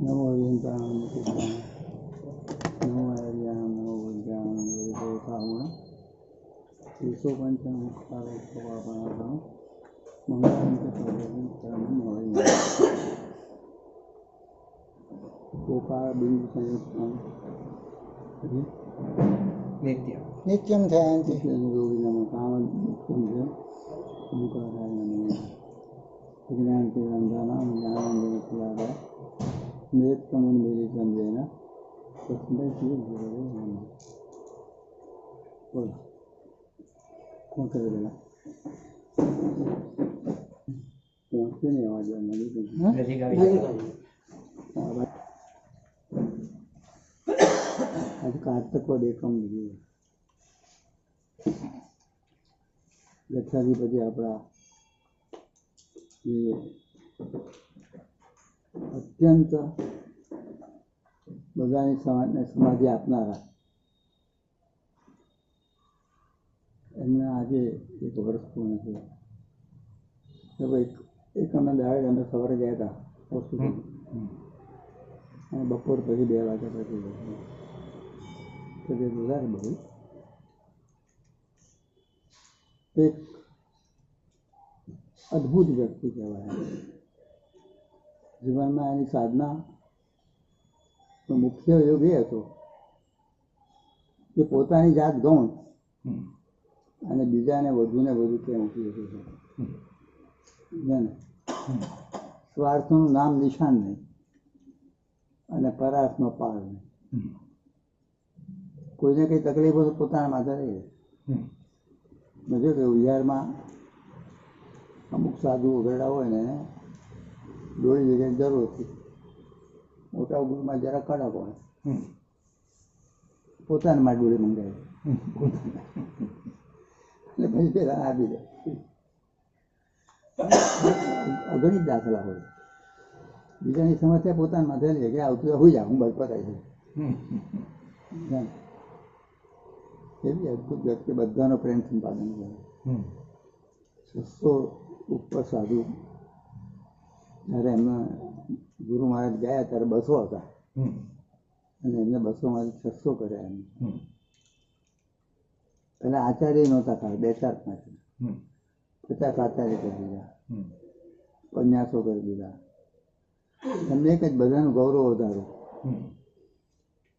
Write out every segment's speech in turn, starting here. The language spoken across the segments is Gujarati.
nam mô di đà nam mô di đà nam mô di đà nam mô di đà nam mô di số quan trọng là có ba ba đó mong anh có thể đến tận mọi người cô ba bình thường không biết biết chưa biết chưa thề anh chị નિયતમન મેરી ચંદ્રેના તસ્મૈ શ્રી ગુરવે નમઃ બોલો કોણ કરે પેલા પહોંચે નહીં અવાજ નજીક કાર્તક વડ એકમ લીધું લક્ષાધિપતિ આપણા અત્યંત બધાની સમાજને સમાધિ આપનારા. એમને આજે એક વર્ષ પૂર્ણ થયું. તો ભાઈ એક અમે દાડે અમે સવારે ગયા હતા હોસ્પિટલ. અને બપોર પછી બે વાગ્યા પછી તે વધારે બહુ એક અદ્ભુત વ્યક્તિ કહેવાય. જીવનમાં એની સાધના મુખ્ય યોગ એ હતો કે પોતાની જાત ગૌણ અને બીજાને વધુને વધુ તે મૂકી શકે છે સ્વાર્થનું નામ નિશાન નહીં અને પરાર્થનો પાર નહીં. કોઈને કંઈ તકલીફ હોય તો પોતાના માથે રહી મેં બધું કે ઉજારમાં અમુક સાધુ ઉઘરડા હોય ને દોડી વગેરે જરૂર હતી મોટા ઉગ્રમાં જરા કડા હોય. પોતાના ડોળી પોતાના એટલે પછી પેલા આપી દે. અગણિત દાખલા હોય. બીજાની સમસ્યા પોતાના માથે લે કે આવતું હોય, જા હું બસ પતાવી. જાણ. એવી અદ્ભુત વ્યક્તિ બધાનો પ્રેમ સંપાદન કરે. છસો ઉપર સાધુ જ્યારે એમના ગુરુ મહારાજ ગયા ત્યારે બસો હતા. અને એમને બસો બસોમાંથી છસો કર્યા એમ પેલા આચાર્ય નહોતા ખાલી બે ચાર પાંચ. પચાસ આચાર્ય કરી દીધા. પન્યાસો કરી દીધા. એમને એક જ બધાનું ગૌરવ વધારો.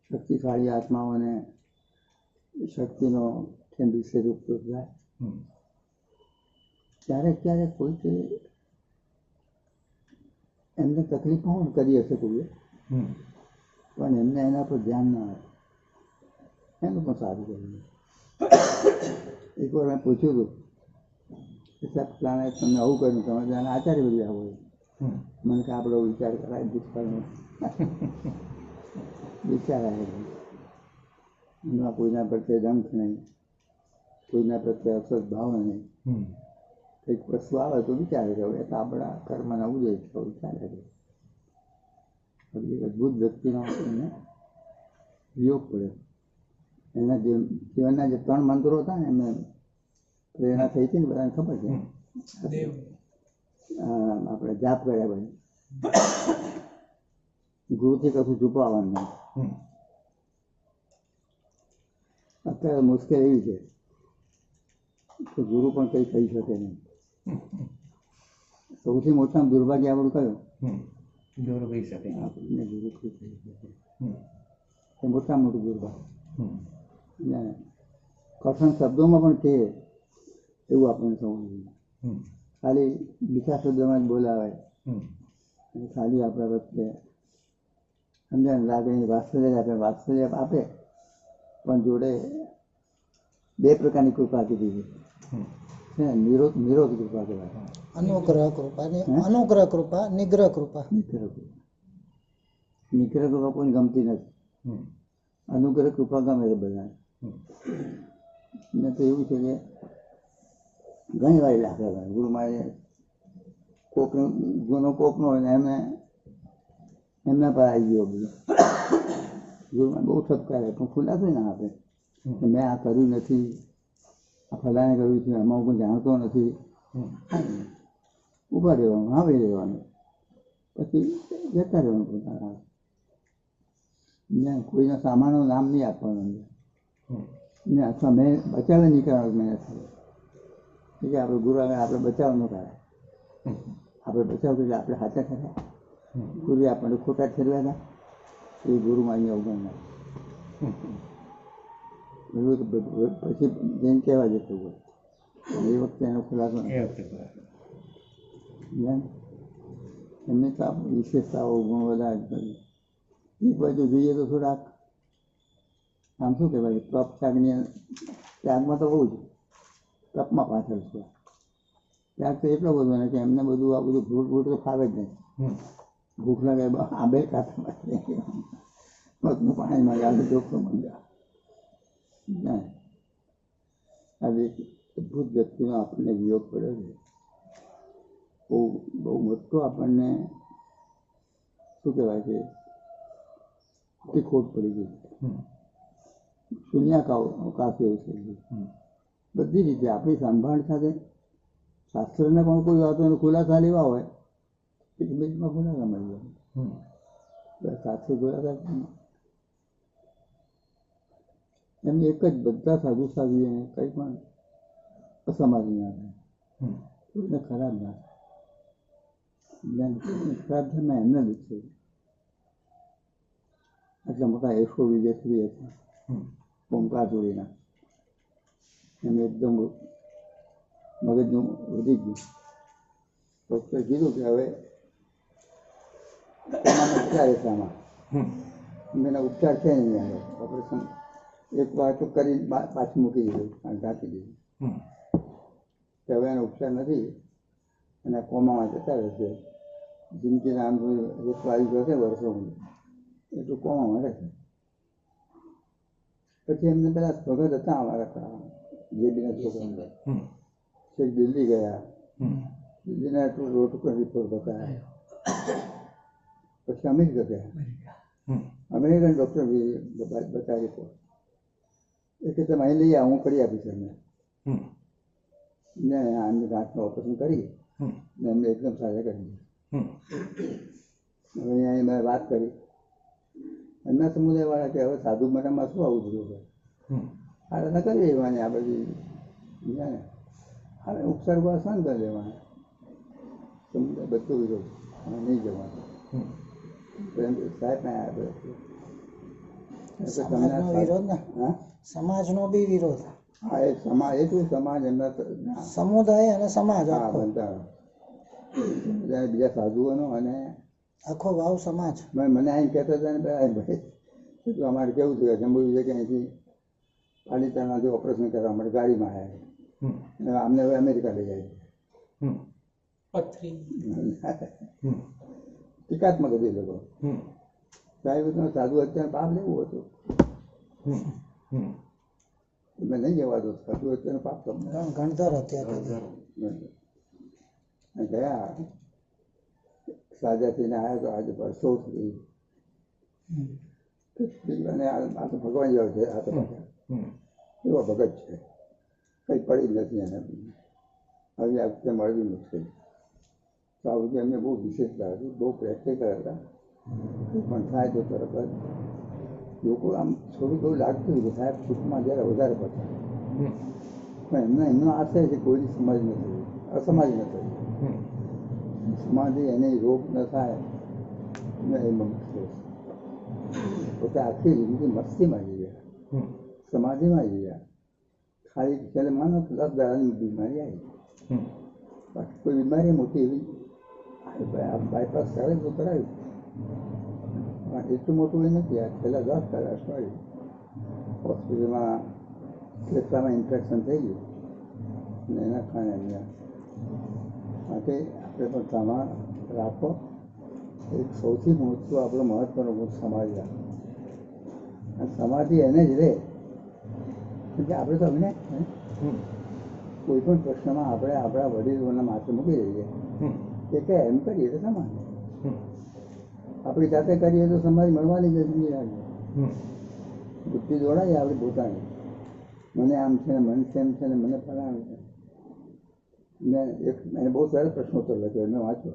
શક્તિશાળી આત્માઓને શક્તિનો વિશેષ ઉપયોગ થાય. ક્યારેક ક્યારેક કોઈ કે એમને તકલીફ પણ કરી હશે કોઈએ પણ એમને એના પર ધ્યાન ના આવે એનું પણ સારું કર્યું એક વાર મેં પૂછ્યું હતું કે સાહેબ પ્લાને તમને આવું કર્યું તમે ત્યાં આચાર્ય બધી આવો મને કે આપણો વિચાર કરાય દુષ્કર્મ. વિચાર આવે એમના એમાં કોઈના પ્રત્યે દંખ નહીં કોઈના પ્રત્યે અસદ ભાવ નહીં. કંઈક વસ્તુ આવે તો વિચારે કે હવે એ તો આપણા કર્મના ઉદય થયો વિચારે છે. એક અદ્ભુત વ્યક્તિનો એને વિયોગ પડ્યો એના જે જીવનના જે ત્રણ મંત્રો હતા ને એમને પ્રેરણા થઈ હતી ને બધાને ખબર છે? આપણે જાપ કર્યા પછી. ગુરુથી કશું છુપાવવાનું નહીં. અત્યારે મુશ્કેલ એવી છે કે ગુરુ પણ કંઈ કહી શકે નહીં. સૌથી મોટામાં દુર્ભાગ્ય આપણું કયું? હમ. કહી શકે આપણને કંઈ કહી શકે મોટા મોટું દુર્ભાગ્ય. કઠણ શબ્દોમાં પણ છે એવું આપણને સમજવું ખાલી બીજા શબ્દોમાં જ બોલાવે અને ખાલી આપણા વચ્ચે સમજાય ને લાગણી વાત્સલ્ય આપે વાત્સલ્ય આપે પણ જોડે બે પ્રકારની કૃપા આપી ને નિરોધ નિરોધ કૃપા કહેવાય. અનુગ્રહ કૃપા ને અનુગ્રહ કૃપા નિગ્રહ કૃપા. નિગ્રહ કૃપા. નિગ્રહ કૃપા કોઈ ગમતી નથી. અનુગ્રહ કૃપા ગમે છે બધાને. ને તો એવું છે કે ઘણી વાર લાગે ભાઈ ગુરુ મારે કોકનો ગુનો કોકનો હોય ને એમને એમના પર આવી ગયો બધું. ગુરુમાં બહુ ઠપકારે પણ ખુલાસો ના આપે. મેં આ કર્યું નથી. ફલાણે કર્યું છે એમાં હું જાણતો નથી. ઊભા રહેવાનું આવે રહેવાનું. પછી જતા રહેવાનું પોતાના ને કોઈના સામાનનું નામ નહીં આપવાનું. ને અથવા મેં બચાવે નહીં કરવાનું મહેનત કરી એટલે આપણે ગુરુ આગળ આપણે બચાવ ન કરાય આપણે બચાવ કરીએ આપણે સાચા ખરા. ગુરુએ આપણને ખોટા ઠેરવ્યા હતા. એ ગુરુમાં અહીંયા અવગણના પછી જેમ કહેવા જતું હોય. એ વખતે એનો ખુલાસો એમને તો આ વિશેષતાઓ ગુણ બધા એક બાજુ જોઈએ તો થોડાક આમ શું કહેવાય તપ ત્યાગની ત્યાગમાં તો બહુ જ તપમાં પાછળ છે. ત્યાગ તો એટલો બધો ને કે એમને બધું આ બધું ફ્રૂટ ફ્રૂટ તો ખાવે જ નહીં. ભૂખ લાગે આંબે ખાતા પાણીમાં આલુ ચોખ્ખો મંગા આજે એક અદ્ભુત વ્યક્તિનો આપણને વિયોગ પડ્યો છે બહુ બહુ મોટો આપણને શું કહેવાય કે મોટી ખોટ પડી ગઈ. શૂન્યાકાવ અવકાશ એવું થઈ ગયું બધી રીતે આપણી સંભાળ સાથે શાસ્ત્રને પણ કોઈ વાતોનો ખુલાસા લેવા હોય એક બીજમાં ખુલાસા મળી જાય. સાથે ખુલાસા. એમને એક જ બધા સાધુ સાધુ એને કંઈ પણ અસમાજ ના થાય. કોઈને ખરાબ ના થાય. ખરાબ થાય એમાં એમને જ છે આટલા મોટા એસો વિદેશી હતા. ઓમકાર જોડીના એમને એકદમ મગજનું વધી ગયું. ડૉક્ટરે કીધું કે હવે આમાં ઉપચાર છે આમાં. એના ઉપચાર છે નહીં આગળ ઓપરેશન એક વાર તો કરી પાછું મૂકી દીધું અને ઢાંકી દીધું. હમ. કે હવે એનો ઉપચાર નથી. અને કોમામાં જતા રહેશે. જિંદગીના આમ એક વાયુ જશે વર્ષો એટલું કોમામાં રહેશે પછી એમને પેલા ભગત હતા અમારા જે બીના છોકરા હમ. છેક દિલ્હી ગયા. દિલ્હીના એટલું રોડ ઉપર રિપોર્ટ બતાવ્યા પછી અમેરિકા ગયા. હમ. અમેરિકન ડૉક્ટર બતાવી રિપોર્ટ એ કે તમે અહીં લઈ આવો હું કરી આપીશ એમને. ને આમની ગાંઠનું ઓપરેશન કરી ને એમને એકદમ સાજા કરી હવે અહીંયા મેં વાત કરી. એમના સમુદાયવાળા કે હવે સાધુ મઠમાં શું આવું હમ. આ રજા કરી લેવાની આ બધી. ને હવે ઉપસર્ગો સહન કરી લેવાના સમુદાય બધું વિરોધ. નહીં જવાનું. સાહેબ ના આવ્યા સમાજનો વિરોધ ને? હા? સમાજનો બી વિરોધ. હા એક સમાજ એટલું સમાજ એમના તો- સમુદાય અને સમાજ આખો. બીજા સાધુઓનો અને આખો વાવ સમાજ. મેં મને અહીં કહેતા હતા ને ભાઈ એટલું અમારે કેવું થયું? જમ્મુ છે કે અહીંથી પાલિતાણાથી ઓપરેશન કરવા માટે ગાડીમાં આવ્યા. અમને હવે અમેરિકા લઈ જાય. ટીકાત્મક હતું એ લોકો. તમે સાધુ અત્યારે પાપ લેવું હતું. તમે નહીં જવા દો સાધુ અત્યારે પાપ તમને. ગણ- અત્યારે. અને ગયા. સાજા થઈને આવ્યા તો આજે પરસો થઈ. અને આ આ તો ભગવાન જેવો છે આ તો એવો ભગત છે. કંઈ પડી જ નથી એને હવે આ વખતે મળવી મુશ્કેલ. તો આ બધું એમને બહુ વિશેષતા હતી બહુ પ્રેક્ટિકલ હતા. પણ થાય તો તરત જ. લોકો આમ થોડું થોડું લાગતું કે સાહેબ સુખમાં જ્યારે વધારે પડતા પણ એમનો એમનો આશય છે કોઈની સમાજ ન થવી અસમાજ ન થવી હમ. એને રોગ ન થાય. ને એ પોતે આખી જિંદગી મસ્તીમાં જઈ ગયા સમાધિમાં ગયા ખાલી ત્યારે માનો કે દસ દાડાની બીમારી આવી બાકી કોઈ બીમારી મોટી એવી. બાયપાસ કરે તો કરાવ્યું પણ એટલું મોટું એ નથી. આ છેલ્લા દસ કલાક અઠવાડિયું હોસ્પિટલમાં ફેફસામાં ઇન્ફેક્શન થઈ ગયું. અને એના કારણે એમને માટે આપણે પણ સામાન રાખો. એક સૌથી મોટું આપણો મહત્વનો ગુણ સમાજ રાખો. અને સમાધિ એને જ રહે કે આપણે તો અમને કોઈ પણ પ્રશ્નમાં આપણે આપણા વડીલોના માથે મૂકી દઈએ. કે એમ કરીએ તો હમ. આપણી જાતે કરીએ તો સમાજ મળવાની જ જિંદગી લાગે. બુદ્ધિ દોડાય આપણે પોતાની. મને આમ છે ને મને તેમ છે ને મને ફલાણું છે. મેં એક મેં બહુ સરસ પ્રશ્નોત્તર લખ્યો મેં વાંચ્યો.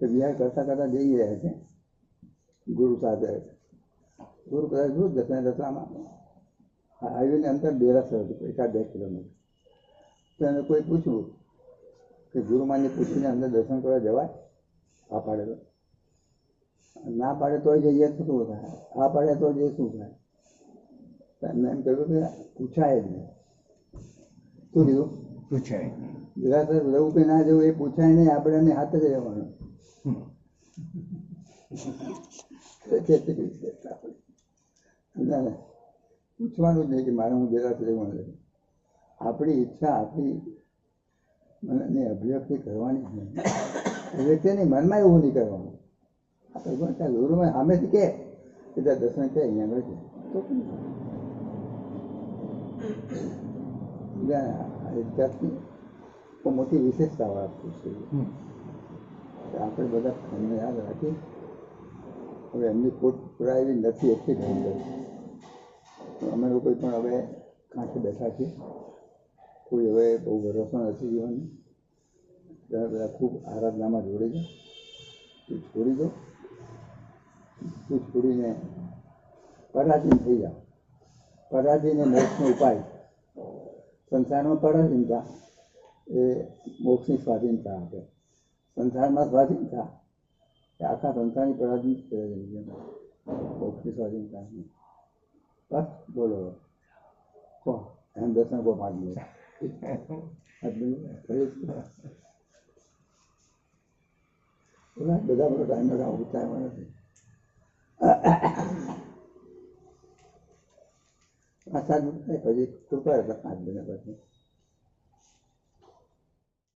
કે વિહાર કરતાં કરતાં જઈ રહ્યા છે. ગુરુ સાથે. ગુરુ કદાચ ગુરુ દસને રસ્તામાં હાઈવેની અંદર ડેરાસર હતું એકાદ બે કિલોમીટર. તો એને કોઈ પૂછ્યું કે ગુરુમાને પૂછીને અંદર દર્શન કરવા જવાય? આ પાડે તો ના પાડે તો જઈએ શું થાય? આ પાડે તો જઈએ શું થાય? એમને એમ કહ્યું કે પૂછાય જ નહીં. શું કીધું? પૂછાય નહીં. દેરાસર જવું કે ના જવું એ પૂછાય નહીં આપણે એને હાથ જ રહેવાનું. પૂછવાનું જ નહીં કે મારે હું દેરાસર રહેવાનું આપણી ઈચ્છા આપણી મને અભિવ્યક્તિ કરવાની જ નહીં. અભિવ્યક્તિની મનમાં એવું નહીં કરવાનું. આપણે પણ ત્યાં ગુરુમાં સામેથી કે ત્યાં દર્શન કે અહીંયા આગળ છે તો જાતની મોટી વિશેષતા વાળા છે આપણે બધા એમને યાદ રાખી હવે એમની કોટ પુરાવી નથી એટલી તો અમે લોકો પણ હવે કાંઠે બેઠા છીએ કોઈ હવે બહુ ભરોસો નથી જીવનનો બધા ખૂબ આરાધનામાં જોડી છે છોડી દો તું છોડીને પરાધીન થઈ જાઓ. પરાધીને મોક્ષનો ઉપાય. સંસારમાં પરાધીનતા એ મોક્ષની સ્વાધીનતા આપે. સંસારમાં સ્વાધીનતા. એ આખા સંસારની પરાધીન જ કરે છે. મોક્ષની સ્વાધીનતા નહીં. બસ, બોલો. કહો. એમ દર્શન જ. બોલા બધા બધો ટાઈમ લગાવો ટાઈમ નથી. પાંચ સાત